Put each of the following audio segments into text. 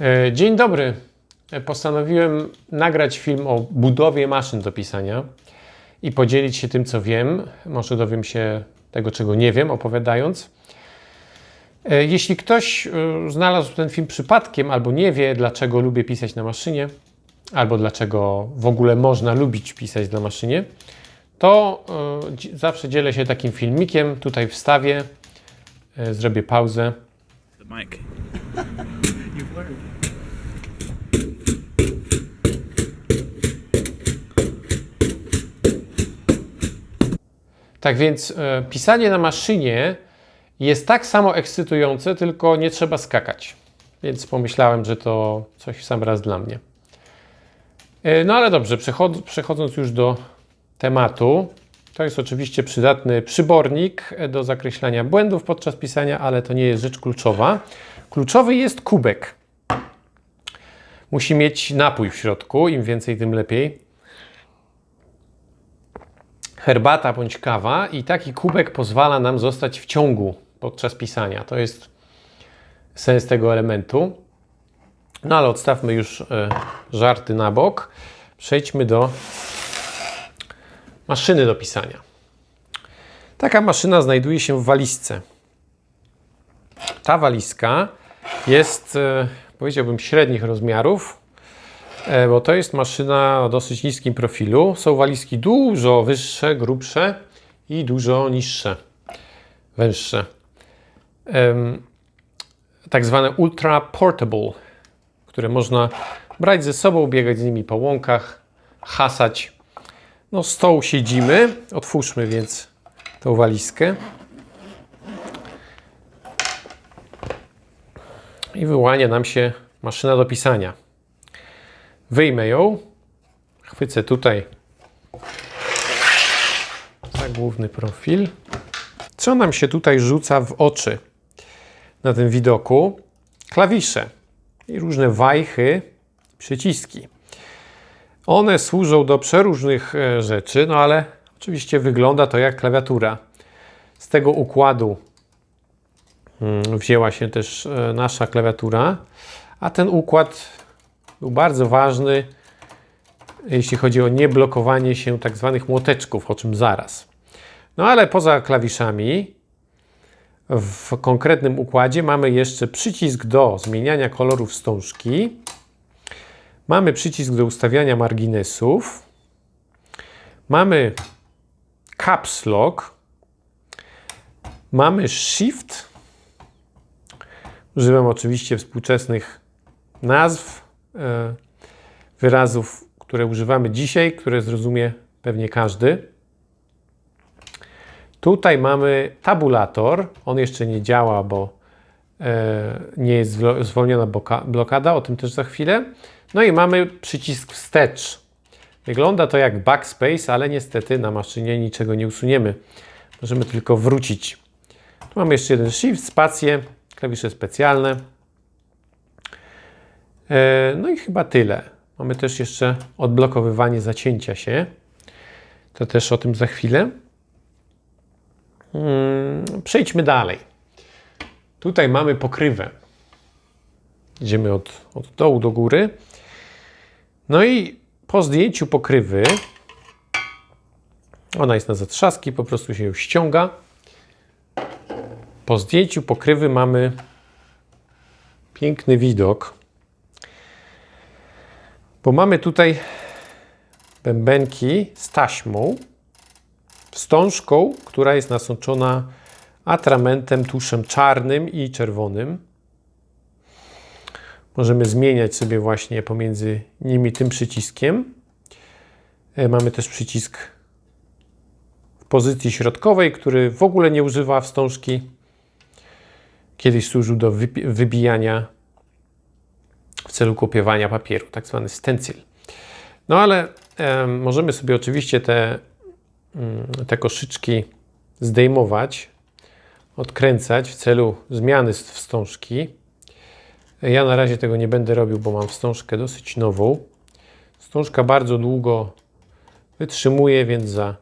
E, Dzień dobry. E, Postanowiłem nagrać film o budowie maszyn do pisania i podzielić się tym, co wiem. Może dowiem się tego, czego nie wiem, opowiadając. E, Jeśli ktoś znalazł ten film przypadkiem albo nie wie, dlaczego lubię pisać na maszynie, albo dlaczego w ogóle można lubić pisać na maszynie, to zawsze dzielę się takim filmikiem. Tutaj wstawię, zrobię pauzę. The mic. Tak więc e, pisanie na maszynie jest tak samo ekscytujące, tylko nie trzeba skakać. Więc pomyślałem, że to coś w sam raz dla mnie. E, no ale dobrze, przechod- przechodząc już do tematu. To jest oczywiście przydatny przybornik e, do zakreślania błędów podczas pisania, ale to nie jest rzecz kluczowa. Kluczowy jest kubek. Musi mieć napój w środku, im więcej, tym lepiej herbata bądź kawa i taki kubek pozwala nam zostać w ciągu podczas pisania. To jest sens tego elementu. No ale odstawmy już e, żarty na bok. Przejdźmy do maszyny do pisania. Taka maszyna znajduje się w walizce. Ta walizka jest, e, powiedziałbym, średnich rozmiarów, bo to jest maszyna o dosyć niskim profilu. Są walizki dużo wyższe, grubsze i dużo niższe, węższe. Tak zwane ultra portable, które można brać ze sobą, biegać z nimi po łąkach, hasać. No, tą siedzimy. Otwórzmy więc tą walizkę. I wyłania nam się maszyna do pisania. Wyjmę ją. Chwycę tutaj za główny profil. Co nam się tutaj rzuca w oczy na tym widoku? Klawisze i różne wajchy, przyciski. One służą do przeróżnych e, rzeczy, no ale oczywiście wygląda to jak klawiatura. Z tego układu mm, wzięła się też e, nasza klawiatura, a ten układ był bardzo ważny, jeśli chodzi o nieblokowanie się tak zwanych młoteczków, o czym zaraz. No ale poza klawiszami, w konkretnym układzie mamy jeszcze przycisk do zmieniania kolorów wstążki, mamy przycisk do ustawiania marginesów, mamy caps lock, mamy shift, używam oczywiście współczesnych nazw, wyrazów, które używamy dzisiaj, które zrozumie pewnie każdy. Tutaj mamy tabulator. On jeszcze nie działa, bo e, nie jest zwol- zwolniona blokada, o tym też za chwilę. No i mamy przycisk wstecz. Wygląda to jak backspace, ale niestety na maszynie niczego nie usuniemy. Możemy tylko wrócić. Tu mamy jeszcze jeden shift, spację, klawisze specjalne. E, No i chyba tyle. Mamy też jeszcze odblokowywanie zacięcia się. To też o tym za chwilę. Mm, Przejdźmy dalej. Tutaj mamy pokrywę. Idziemy od, od dołu do góry. No i po zdjęciu pokrywy, ona jest na zatrzaski, po prostu się ją ściąga. Po zdjęciu pokrywy mamy piękny widok bo mamy tutaj bębenki z taśmą, wstążką, która jest nasączona atramentem, tuszem czarnym i czerwonym. Możemy zmieniać sobie właśnie pomiędzy nimi tym przyciskiem. E, Mamy też przycisk w pozycji środkowej, który w ogóle nie używa wstążki. Kiedyś służył do wybijania w celu kopiowania papieru, tak zwany stencil. No ale em, możemy sobie oczywiście te, mm, te koszyczki zdejmować, odkręcać w celu zmiany wstążki. Ja na razie tego nie będę robił, bo mam wstążkę dosyć nową. Wstążka bardzo długo wytrzymuje, więc za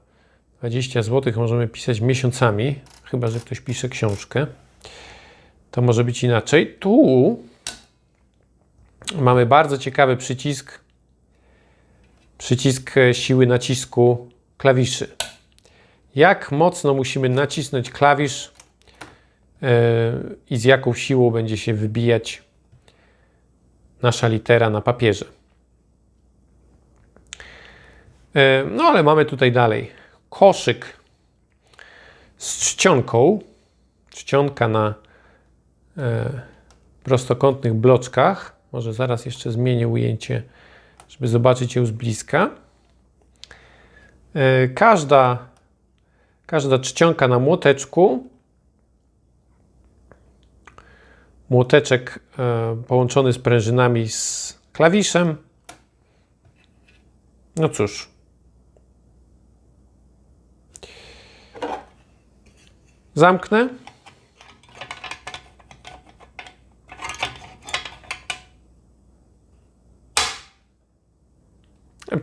20 zł możemy pisać miesiącami, chyba że ktoś pisze książkę. To może być inaczej. Tu mamy bardzo ciekawy przycisk. Przycisk e, siły nacisku klawiszy. Jak mocno musimy nacisnąć klawisz e, i z jaką siłą będzie się wybijać nasza litera na papierze. E, No ale mamy tutaj dalej koszyk z czcionką. Czcionka na prostokątnych bloczkach. Może zaraz jeszcze zmienię ujęcie, żeby zobaczyć ją z bliska. E, Każda, każda czcionka na młoteczku. Młoteczek e, połączony z prężynami z klawiszem. No cóż. Zamknę.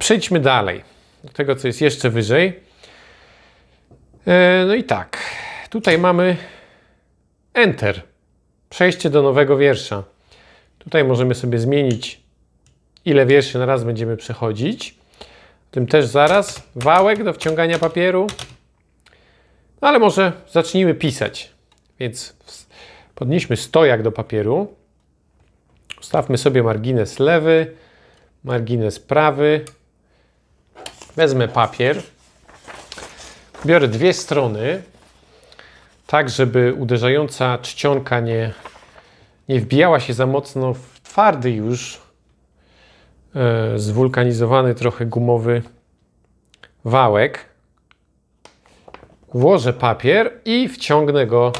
Przejdźmy dalej do tego, co jest jeszcze wyżej. E, No i tak, tutaj mamy Enter. Przejście do nowego wiersza. Tutaj możemy sobie zmienić, ile wierszy na raz będziemy przechodzić. Tym też zaraz. Wałek do wciągania papieru. No ale może zacznijmy pisać. Więc podnieśmy stojak do papieru. Ustawmy sobie margines lewy, margines prawy. Wezmę papier. Biorę dwie strony, tak żeby uderzająca czcionka nie, nie wbijała się za mocno w twardy już, e, zwulkanizowany trochę gumowy wałek. Włożę papier i wciągnę go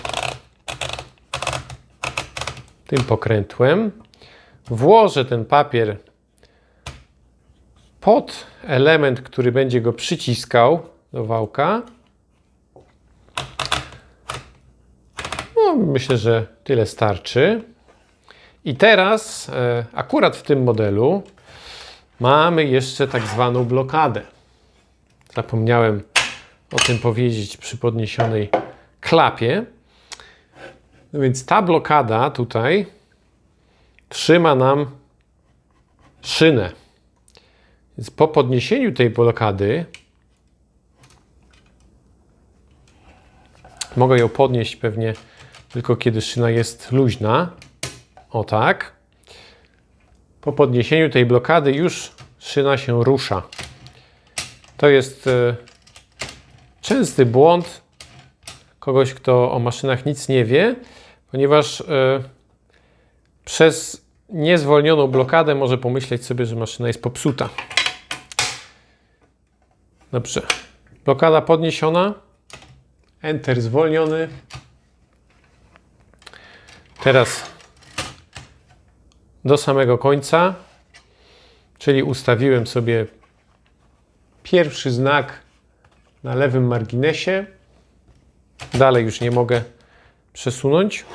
tym pokrętłem. Włożę ten papier pod element, który będzie go przyciskał do wałka. No, myślę, że tyle starczy. I teraz, e, akurat w tym modelu, mamy jeszcze tak zwaną blokadę. Zapomniałem o tym powiedzieć przy podniesionej klapie. No więc ta blokada tutaj trzyma nam szynę. Więc po podniesieniu tej blokady mogę ją podnieść pewnie tylko kiedy szyna jest luźna. O tak. Po podniesieniu tej blokady już szyna się rusza. To jest e, częsty błąd kogoś, kto o maszynach nic nie wie, ponieważ e, przez niezwolnioną blokadę może pomyśleć sobie, że maszyna jest popsuta. Dobrze. Blokada podniesiona. Enter zwolniony. Teraz do samego końca, czyli ustawiłem sobie pierwszy znak na lewym marginesie. Dalej już nie mogę przesunąć.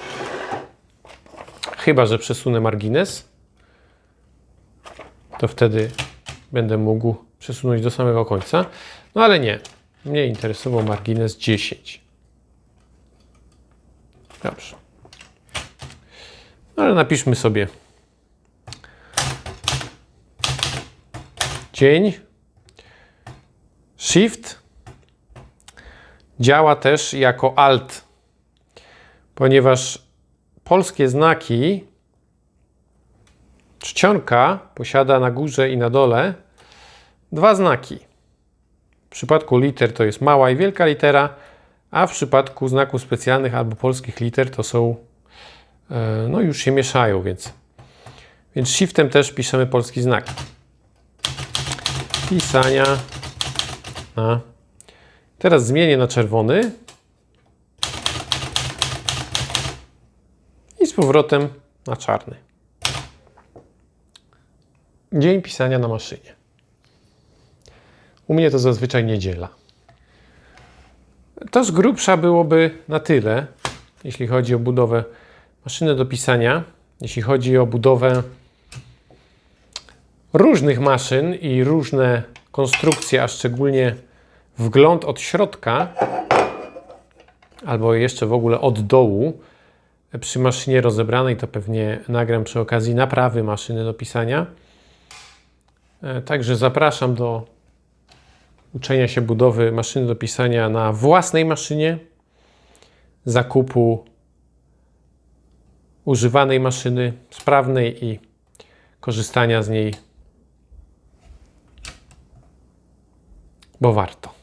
Chyba, że przesunę margines. To wtedy będę mógł przesunąć do samego końca. No ale nie. Mnie interesował margines 10. Dobrze. No ale napiszmy sobie dzień. Shift działa też jako Alt, ponieważ polskie znaki czcionka posiada na górze i na dole dwa znaki. W przypadku liter to jest mała i wielka litera, a w przypadku znaków specjalnych albo polskich liter to są, e, no już się mieszają, więc, więc shiftem też piszemy polski znak. Pisania na. Teraz zmienię na czerwony. I z powrotem na czarny. Dzień pisania na maszynie. U mnie to zazwyczaj niedziela. To z grubsza byłoby na tyle, jeśli chodzi o budowę maszyny do pisania. Jeśli chodzi o budowę różnych maszyn i różne konstrukcje, a szczególnie wgląd od środka, albo jeszcze w ogóle od dołu, przy maszynie rozebranej, to pewnie nagram przy okazji naprawy maszyny do pisania. E, Także zapraszam do uczenia się budowy maszyny do pisania na własnej maszynie, zakupu używanej maszyny, sprawnej i korzystania z niej, bo warto.